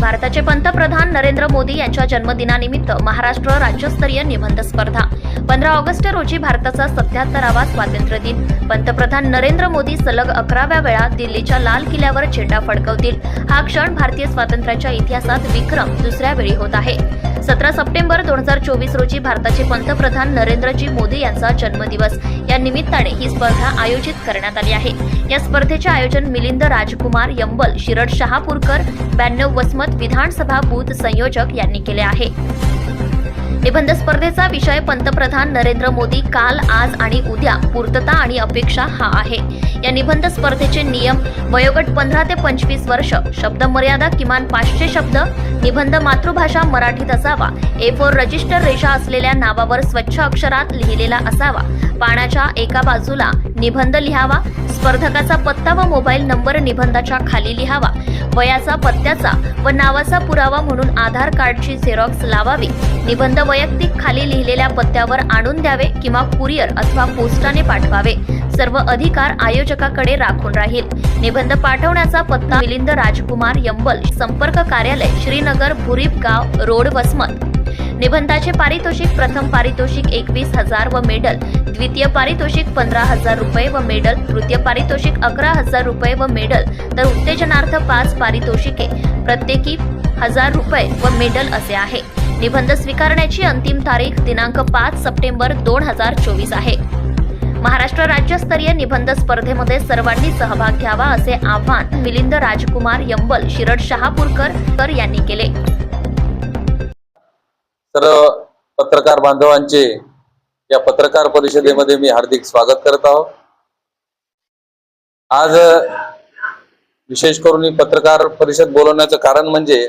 भारताचे पंतप्रधान नरेंद्र मोदी यांच्या जन्मदिनानिमित्त महाराष्ट्र राज्यस्तरीय निबंध स्पर्धा. पंधरा ऑगस्ट रोजी भारताचा सत्याहत्तरावा स्वातंत्र्य दिन. पंतप्रधान नरेंद्र मोदी सलग अकराव्या वेळा दिल्लीच्या लाल किल्ल्यावर झेंडा फडकवतील. हा क्षण भारतीय स्वातंत्र्याच्या इतिहासात विक्रम दुसऱ्या वेळी होत आहे. सतरा सप्टेंबर दोन हजार चोवीस रोजी भारताचे पंतप्रधान नरेंद्रजी मोदी यांचा जन्मदिवस. या निमित्ताने ही स्पर्धा आयोजित करण्यात आली आहे. या स्पर्धेचे आयोजन मिलिंद राजकुमार यंबल शिरड शहापूरकर ब्याण्णव वसमत विधानसभा बूथ संयोजक यांनी केले आहे. निबंध स्पर्धेचा विषय पंतप्रधान नरेंद्र मोदी काल आज आणि उद्या पूर्तता आणि अपेक्षा हा आहे. या निबंध स्पर्धेचे नियम वयोगट पंधरा ते पंचवीस वर्ष शब्द मर्यादा किमान पाचशे शब्द निबंध मातृभाषा मराठीत असावा ए फोर रजिस्टर रेषा असलेल्या नावावर स्वच्छ अक्षरात लिहिलेला असावा पाण्याच्या एका बाजूला निबंध लिहावा स्पर्धकाचा पत्ता व मोबाईल नंबर निबंधाच्या खाली लिहावा. वयाचा पत्त्याचा व नावाचा पुरावा म्हणून आधार कार्डची झेरॉक्स लावावी. निबंध वैयक्तिक खाली लिहिलेल्या पत्त्यावर आणून द्यावे किंवा कुरिअर अथवा पोस्टाने पाठवावे. सर्व अधिकार आयोजकाकडे राखून राहील. निबंध पाठवण्याचा पत्ता मिलिंद राजकुमार यंबल संपर्क कार्यालय श्रीनगर भुरीप गाव रोड वसमत. निबंधाचे पारितोषिक प्रथम पारितोषिक एकवीस हजार व मेडल द्वितीय पारितोषिक पंधरा हजार रुपये व मेडल तृतीय पारितोषिक अकरा हजार रुपये व मेडल तर उत्तेजनार्थ पाच पारितोषिके प्रत्येकी हजार रुपये व मेडल असे आहे. निबंध स्वीकारण्याची अंतिम तारीख दिनांक पाच सप्टेंबर दोन हजार चोवीस आहे. महाराष्ट्र राज्यस्तरीय निबंध स्पर्धेमध्ये सर्वांनी सहभाग घ्यावा असे आवाहन मिलिंद राजकुमार यंबल शिरड शहापूरकर यांनी केले. पत्रकार बांधवांचे या पत्रकार परिषदेमध्ये मी हार्दिक स्वागत करत आहोत आज विशेष करून ही पत्रकार परिषद बोलवण्याचं कारण म्हणजे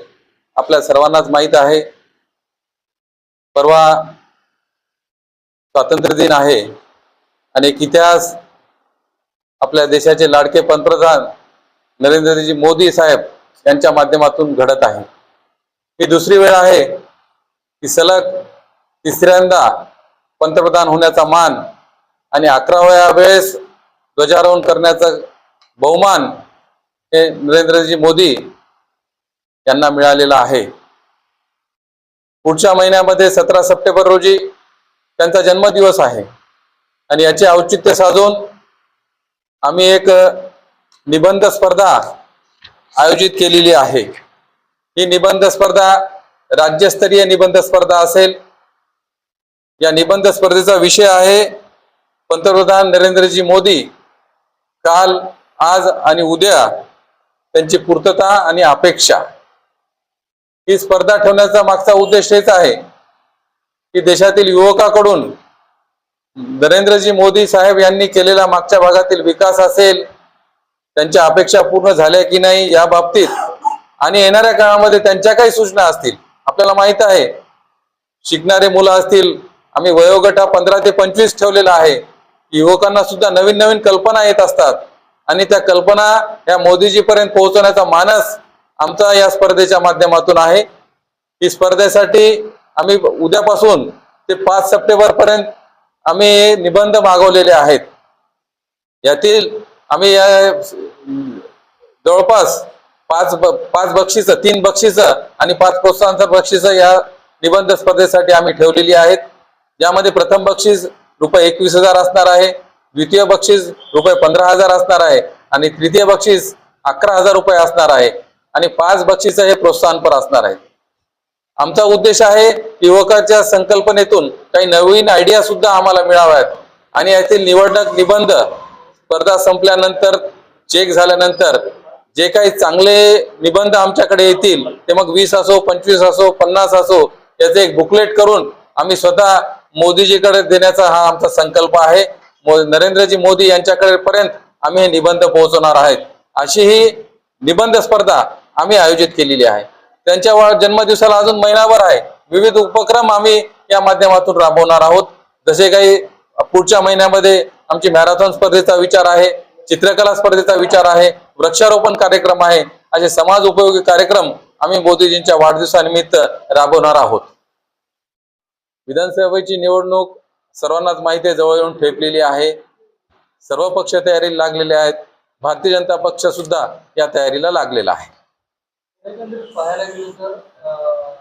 आपल्या सर्वांनाच माहीत आहे परवा स्वातंत्र्य दिन आहे आणि एक इतिहास आपल्या देशाचे लाडके पंतप्रधान नरेंद्रजी मोदी साहेब यांच्या माध्यमातून घडत आहे. ही दुसरी वेळ आहे की सलग तिसऱ्यांदा पंतप्रधान होण्याचा मान आणि अकराव्या वेळेस ध्वजारोहण करण्याचा बहुमान हे नरेंद्रजी मोदी यांना मिळालेला आहे. पुढच्या महिन्यामध्ये सतरा सप्टेंबर रोजी त्यांचा जन्मदिवस आहे आणि याचे औचित्य साधून आम्ही एक निबंध स्पर्धा आयोजित केलेली आहे. ही निबंध स्पर्धा राज्यस्तरीय निबंध स्पर्धा असेल. या निबंध स्पर्धेचा विषय आहे. पंतप्रधान नरेंद्रजी मोदी काल आज आणि उद्या त्यांची पूर्तता आणि अपेक्षा. ही स्पर्धा ठेवण्याचा मागचा उद्देश हेच आहे की देशातील युवकाकडून नरेंद्रजी मोदी साहेब यांनी केलेला मागच्या भागातील विकास असेल त्यांच्या अपेक्षा पूर्ण झाल्या की नाही या बाबतीत आणि येणाऱ्या काळामध्ये त्यांच्या काही सूचना असतील. आपल्याला माहीत आहे शिकणारे मुलं असतील आम्ही वयोगट हा पंधरा ते पंचवीस ठेवलेला आहे. युवकांना सुद्धा नवीन नवीन कल्पना येत असतात. आणि त्या कल्पना या मोदीजीपर्यंत पोहोचवण्याचा मानस आमचा या स्पर्धेच्या माध्यमातून आहे. ही स्पर्धेसाठी आम्ही उद्यापासून ते पाच सप्टेंबर पर्यंत आम्ही निबंध मागवलेले आहेत. यातील आम्ही या जवळपास पाच ब- पाच बक्षिसं तीन बक्षिसं आणि पाच प्रोत्साहन बक्षिसं या निबंध स्पर्धेसाठी आम्ही ठेवलेली आहेत. यामध्ये प्रथम बक्षीस रुपये एकवीस हजार असणार आहे द्वितीय बक्षीस रुपये पंधरा हजार असणार आहे आणि तृतीय बक्षीस अकरा हजार रुपये असणार आहे. आणि पाच बक्षीस हे प्रोत्साहनपर असणार आहे आमचा उद्देश आहे युवकाच्या संकल्पनेतून काही नवीन आयडिया सुद्धा आम्हाला मिळाव्यात. आणि यातील निवडणूक निबंध स्पर्धा संपल्यानंतर चेक झाल्यानंतर जे काही चांगले निबंध आमच्याकडे येतील ते मग वीस असो पंचवीस असो पन्नास असो याचे एक बुकलेट करून आम्ही स्वतः मोदीजीकडे देण्याचा हा आमचा संकल्प आहे. मो- नरेंद्रजी मोदी यांच्याकडे पर्यंत आम्ही हे निबंध पोहोचवणार आहेत. अशी ही निबंध स्पर्धा आम्ही आयोजित केलेली आहे. त्यांच्या जन्मदिवसाला अजून महिनाभर आहे. विविध उपक्रम आम्ही या माध्यमातून राबवणार आहोत. जसे काही पुढच्या महिन्यामध्ये आमची मॅरेथॉन स्पर्धेचा विचार आहे चित्रकला स्पर्धेचा विचार आहे वृक्षारोपण कार्यक्रम आहे. असे समाज उपयोगी कार्यक्रम आम्ही मोदीजींच्या वाढदिवसानिमित्त राबवणार आहोत. विधानसभेची निवडणूक सर्वांनाच माहिती आहे जवळ येऊन ठेपलेली आहे. सर्व पक्ष तयारीला लागलेले आहेत. भारतीय जनता पक्ष सुद्धा या तयारीला लागलेला आहे. एकंदरीत पाहायला गेलं तर अं,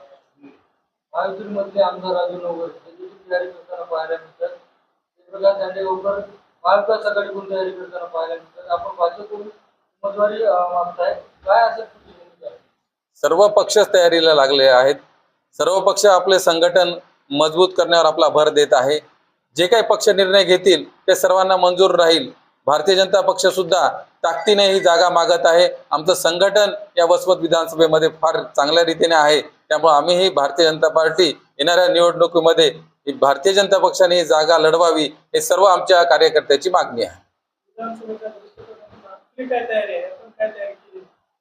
महायुतीमधले आमदार राजू नवगर त्यांची तयारी करताना पाहायला मिळतात. जयप्रकाश दांडेगावकर महाविकास आघाडीकडून तयारी करताना पाहायला मिळतात. आपण भाजपकडून उमेदवारी अं, मागताय. काय असेल तुमची भूमिका सर्व पक्षच तयारीला लागले आहेत. सर्व पक्ष आपले संघटन मजबूत करण्यावर आपला भर देत आहे. जे काही पक्ष निर्णय घेतील ते सर्वांना मंजूर राहील. भारतीय जनता पक्ष सुद्धा ताकदीने ही जागा मागत आहे. आमचं संघटन या वसमत विधानसभेमध्ये फार चांगल्या रीतीने आहे. त्यामुळे आम्हीही भारतीय जनता पार्टी येणाऱ्या निवडणुकीमध्ये भारतीय जनता पक्षाने ही जागा लढवावी हे सर्व आमच्या कार्यकर्त्याची मागणी आहे.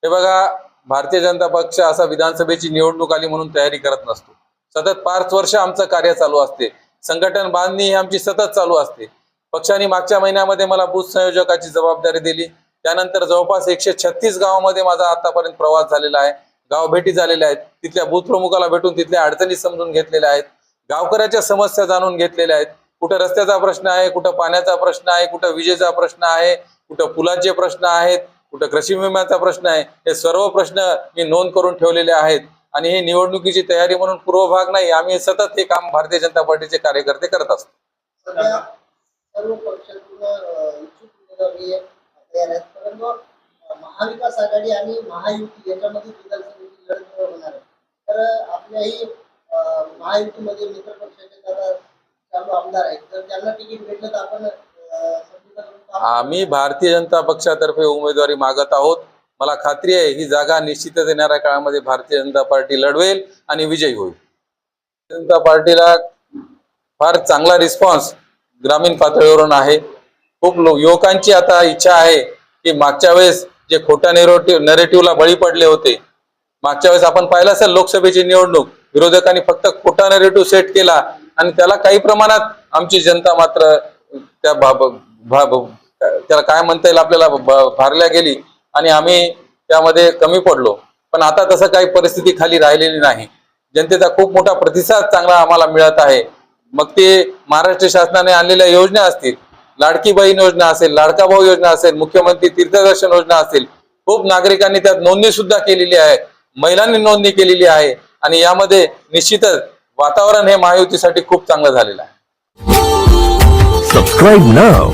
हे बघा भारतीय जनता पक्ष असा विधानसभेची निवडणूक आली म्हणून तयारी करत नसतो. सतत पाच वर्ष आमचं कार्य चालू असते. संघटन बांधणी ही आमची सतत चालू असते. पक्षाने मागच्या महिन्यामध्ये मला बूथ संयोजकाची जबाबदारी दिली. त्यानंतर जवळपास एकशे छत्तीस गावामध्ये माझा आतापर्यंत प्रवास झालेला आहे. गाव भेटी झालेल्या आहेत. तिथल्या बूथ प्रमुखाला भेटून तिथल्या अडचणी समजून घेतलेल्या आहेत. गावकऱ्याच्या समस्या जाणून घेतलेल्या आहेत. कुठं रस्त्याचा प्रश्न आहे कुठं पाण्याचा प्रश्न आहे कुठं विजेचा प्रश्न आहे कुठं पुलाचे प्रश्न आहेत कुठं कृषी विम्याचा प्रश्न आहे हे सर्व प्रश्न मी नोंद करून ठेवलेले आहेत. आणि ही निवडणुकीची तयारी म्हणून पूर्वभाग नाही आम्ही सतत हे काम भारतीय जनता पार्टीचे कार्यकर्ते करत असतो. महाविकास आघाडी आणि महायुती याच्यामध्ये विधानसभेची लढत होणार आहे. तर आपल्याही महायुतीमध्ये मित्र पक्षाचे जरा चालू आमदार आहेत. तर त्यांना तिकीट भेटलं तर आपण आम्ही भारतीय जनता पक्षातर्फे उमेदवारी मागत आहोत. मला खात्री आहे ही जागा निश्चितच येणाऱ्या काळामध्ये भारतीय जनता पार्टी लढवेल आणि विजयी होईल. जनता पार्टीला फार चांगला रिस्पॉन्स ग्रामीण पातळीवरून आहे. खूप लोक युवकांची आता इच्छा आहे की मागच्या वेळेस जे खोट्या नेरेटिव्ह नेरेटिव्हला बळी पडले होते मागच्या वेळेस आपण पाहिलं असेल लोकसभेची निवडणूक विरोधकांनी फक्त खोटा नेरेटिव्ह सेट केला आणि त्याला काही प्रमाणात आमची जनता मात्र त्या त्याला काय म्हणता येईल आपल्याला भारल्या गेली. आणि आम्ही त्यामध्ये कमी पडलो. पण आता तसं काही परिस्थिती खाली राहिलेली नाही. जनतेचा खूप मोठा प्रतिसाद चांगला आम्हाला मिळत आहे. मग ते महाराष्ट्र शासनाने आणलेल्या योजना असतील लाडकी बहीण योजना असेल लाडका भाऊ योजना असेल मुख्यमंत्री तीर्थदर्शन योजना असेल खूप नागरिकांनी त्यात नोंदणी सुद्धा केलेली आहे. महिलांनी नोंदणी केलेली आहे. आणि यामध्ये निश्चितच वातावरण हे महायुतीसाठी खूप चांगलं झालेलं आहे. Subscribe now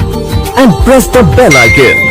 and press the bell icon